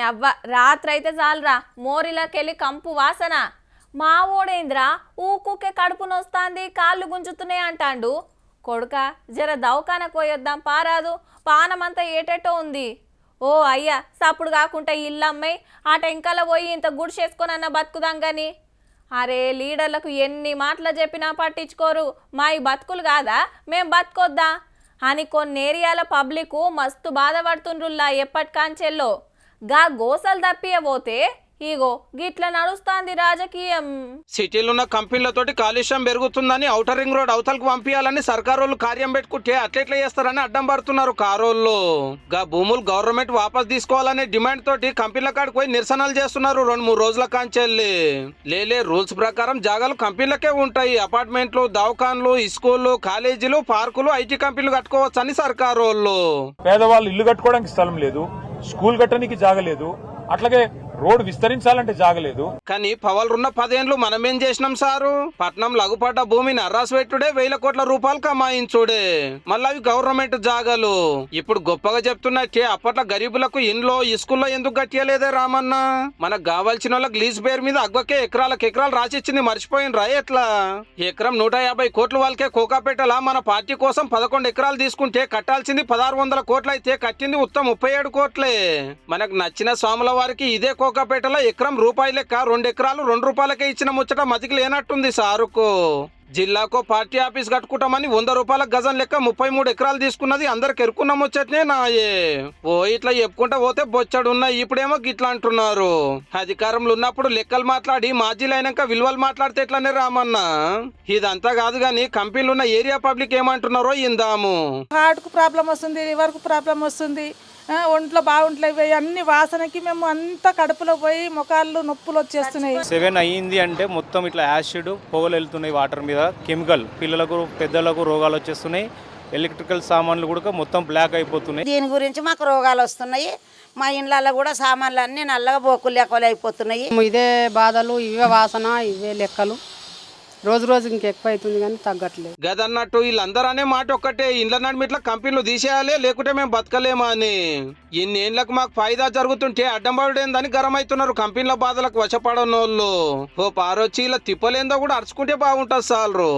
అవ్వ. రాత్రైతే చాలరా. మోరిలకెళ్ళి కంపు వాసన. మా ఓడేంద్రా ఊకుకే కడుపు నొస్తాంది కాళ్ళు గుంజుతున్నాయి అంటాండు. కొడుక జర దవకాన పోయొద్దాం పారాదు. పానమంతా ఏటేటో ఉంది. ఓ అయ్యా సప్పుడు కాకుండా ఇల్లమ్మాయి ఆ టెంకల పోయి ఇంత గుడిసేసుకొని అన్న బతుకుదాం గాని. అరే లీడర్లకు ఎన్ని మాటలు చెప్పినా పట్టించుకోరు. మా ఈ బతుకులు కాదా? మేం బతుకొద్దా? అని కొన్ని ఏరియాల పబ్లిక్ మస్తు బాధపడుతుండ్రుల్లా ఎప్పటికాంచెల్లో. గా గోసలు తప్పియబోతే ఇగో గిట్ల నడుస్తాంది రాజకీయం. సిటీలో ఉన్న కంపెనీలతోటి కాలుష్యం పెరుగుతుందని ఔటర్ రింగ్ రోడ్ అవతలకు పంపించాలని సర్కారు వాళ్ళు కార్యం పెట్టుకుంటే అట్లెట్లా చేస్తారని అడ్డం పడుతున్నారు కారోళ్ళు. గా భూములు గవర్నమెంట్ వాపస్ తీసుకోవాలనే డిమాండ్ తోటి కంపెనీల కాడికి పోయి నిరసనలు చేస్తున్నారు రెండు మూడు రోజుల కాంచెల్లి. లేలే రూల్స్ ప్రకారం జాగాలు కంపెనీలకే ఉంటాయి. అపార్ట్మెంట్లు దవాఖాన్లు స్కూళ్ళు కాలేజీలు పార్కులు ఐటీ కంపెనీలు కట్టుకోవచ్చని సర్కారు వాళ్ళు పేదవాళ్ళు ఇల్లు కట్టుకోవడానికి స్థలం లేదు. స్కూల్ కట్టడానికి జాగలేదు. అట్లాగే రోడ్ విస్తరించాలంటే జాగలేదు. కానీ పవలున్న పదేండ్లు మనమేం చేసినాం సారు? పట్నం లఘుపడ్డ భూమిని అర్రాసు పెట్టుడే వేల కోట్ల రూపాయలు కమాయించుడే. మళ్ళీ అవి గవర్నమెంట్ జాగాలు. ఇప్పుడు గొప్పగా చెప్తున్నట్టే అప్పట్లో గరీబులకు ఇంట్లో ఇసుకుల్లో ఎందుకు కట్టలేదే రామన్న? మనకు కావాల్సిన వాళ్ళకి లీజ్ పేరు మీద అగ్గకే ఎకరాలకు ఎకరాలు రాసిచ్చింది మర్చిపోయినరా ఎట్లా? ఎకరం నూట యాభై కోట్లు వాళ్ళకే కోకాపేటలా మన పార్టీ కోసం పదకొండు ఎకరాలు తీసుకుంటే కట్టాల్సింది పదహారు వందల కోట్లు అయితే కట్టింది ఉత్తమ ముప్పై ఏడు కోట్లే. మనకు నచ్చిన స్వాముల వారికి ఇదే కోకాపేటలో ఎకరం రూపాయి లెక్క రెండు ఎకరాలు రెండు రూపాయలకే ఇచ్చిన ముచ్చట మతికి లేనట్టుంది సారుకు జిల్లాకో పార్టీ ఆఫీస్ కట్టుకుంటామని వంద రూపాయల గజం లెక్క ముప్పై మూడు ఎకరాలు తీసుకున్నది అందరికి ఎరుకున్న ముచ్చటనే నాయే. ఓ ఇట్లా చెప్పుకుంటా పోతే బొచ్చడు ఉన్నాయి ఇప్పుడేమో గిట్లా అంటున్నారు. అధికారంలో ఉన్నప్పుడు లెక్కలు మాట్లాడి మాజీలు అయినాక విలువలు మాట్లాడితే ఎట్లనే రామన్నా? ఇదంతా కాదు గాని కంపెనీలు ఉన్న ఏరియా పబ్లిక్ ఏమంటున్నారో ఇందాము. హార్ట్కు ప్రాబ్లం వస్తుంది లివర్కు ప్రాబ్లం వస్తుంది. ఒంట్లో బాగుంటలేవు అన్ని వాసనకి మేము అంతా కడుపులో పోయి ముఖాలు నొప్పులు వచ్చేస్తున్నాయి. సెవెన్ అయ్యింది అంటే మొత్తం ఇట్లా యాసిడ్ పొగలు వెళ్తున్నాయి వాటర్ మీద. కెమికల్ పిల్లలకు పెద్దలకు రోగాలు వచ్చేస్తున్నాయి. ఎలక్ట్రికల్ సామాన్లు కూడా మొత్తం బ్లాక్ అయిపోతున్నాయి. దీని గురించి మాకు రోగాలు వస్తున్నాయి. మా ఇండ్లలో కూడా సామాన్లు అన్నీ నల్లగా బోకులు లెక్కలు అయిపోతున్నాయి. ఇదే బాధలు ఇవే వాసన ఇవే లెక్కలు. రోజు రోజు ఇంకెక్కువ అవుతుంది కానీ తగ్గట్లేదు. గదన్నట్టు వీళ్ళందరూ అనే మాట ఒక్కటే ఇండ్ల నడిమి ఇట్లా కంపెనీలు తీసేయాలి లేకుంటే మేము బతకలేమా అని. ఇన్నేళ్ళకు మాకు ఫాయిదా జరుగుతుంటే అడ్డం పడుడేందని గరం అవుతున్నారు కంపెనీల బాధలకు వశపడనోళ్ళు. ఓ పారొచ్చి ఇలా తిప్పలేందో కూడా అరుచుకుంటే బాగుంటుంది సాలరు.